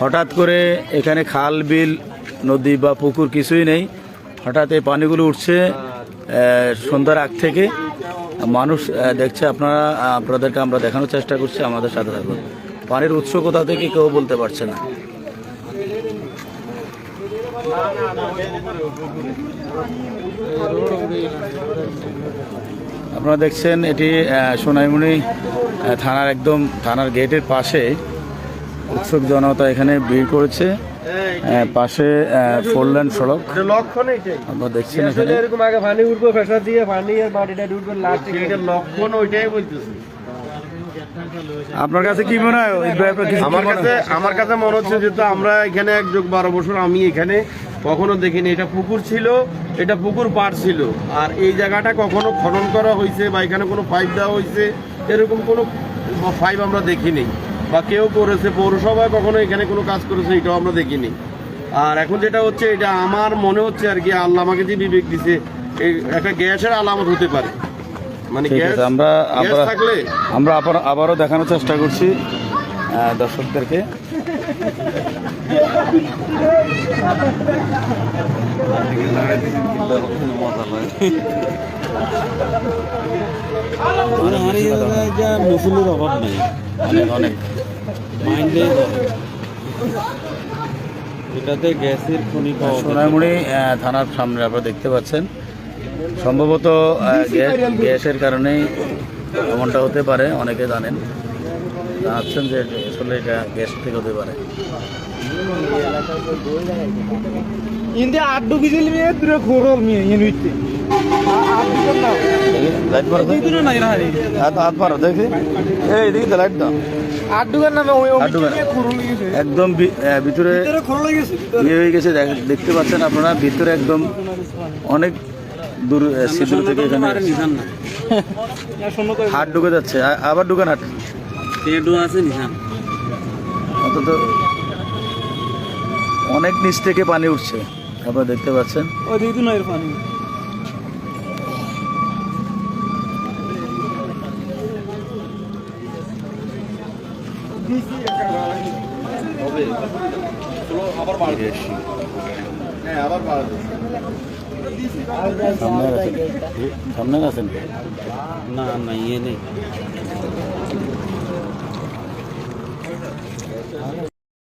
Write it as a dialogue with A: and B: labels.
A: হঠাৎ করে এখানে খাল বিল নদী বা পুকুর কিছুই নেই। হঠাৎ এই পানিগুলো উঠছে সন্ধ্যার আগ থেকে। মানুষ দেখছে আপনারা আপনাদেরকে আমরা দেখানোর চেষ্টা করছি আমাদের সাথে থাকুন। পানির উৎস কোথা থেকে কেউ বলতে পারছে না। আপনারা দেখছেন এটি আহ, থানার একদম থানার গেটের পাশে। উৎসুক জনতা এখানে ভিড় করেছে। পাশে ফোর লেন সড়ক। আপনারা দেখছেন এখানে।
B: এরকম আগে পানি উঠবো প্রেশার দিয়ে পানি আর মাটিটা ঢুকবে লক্ষণ ওইটাই বলতেছি।
A: আপনার কাছে কি মনে হয়?
B: আমার কাছে আমার কাছে মনে হচ্ছে যেহেতু আমরা এখানে এক যোগ বারো বছর আমি এখানে কখনো দেখিনি। এটা পুকুর ছিল এটা পুকুর পার ছিল। আর এই জায়গাটা কখনো খনন করা হয়েছে বা এখানে কোনো পাইপ দেওয়া হয়েছে এরকম কোনো পাইপ আমরা দেখিনি। বা কেউ করেছে পৌরসভা কখনো এখানে কোনো কাজ করেছে এটাও আমরা দেখিনি। আর এখন যেটা হচ্ছে এটা আমার মনে হচ্ছে আর কি আল্লাহ আমাকে যে বিবেক দিছে এই একটা গ্যাসের আলামত হতে পারে। মানে গ্যাস
A: আমরা আমরা
B: থাকলে
A: আমরা আবার আবারও দেখানোর চেষ্টা করছি
C: মুসুলের অভাব নেই।
A: অনেক অনেক।
C: মাইন্ডে এটাতে গ্যাসের খনি পাওয়া যায়।
A: সোনাইমুড়ি আহ, থানার সামনে আপনারা দেখতে পাচ্ছেন। সম্ভবত গ্যাস গ্যাসের কারণেই এমনটা হতে পারে অনেকে জানেন। জানাচ্ছেন যে আসলে এটা গ্যাস থেকে হতে পারে।
D: ইন্দে আড্ডু গিজিল মিয়ে দূরে খোরল মিয়ে নিতে
A: লাইট মারো হাত মারো দেখি। এই এদিকে তো লাইট দাও।
D: গেছে।
A: একদম ভিতরে ইয়ে হয়ে গেছে দেখতে পাচ্ছেন আপনারা ভিতরে একদম অনেক দূর ছিদ্র থেকে এখানে
C: নিশান না।
D: শূন্য তো
A: হাট ঢুকে যাচ্ছে। আবার ঢুকান হাট?
C: আছে
A: অন্তত অনেক নিচ থেকে পানি উঠছে। আপনারা দেখতে পাচ্ছেন।
B: হ্যাঁ আবার বাড়বে
A: সামনে আছেন। সামনে আছেন
C: না না ইয়ে নেই।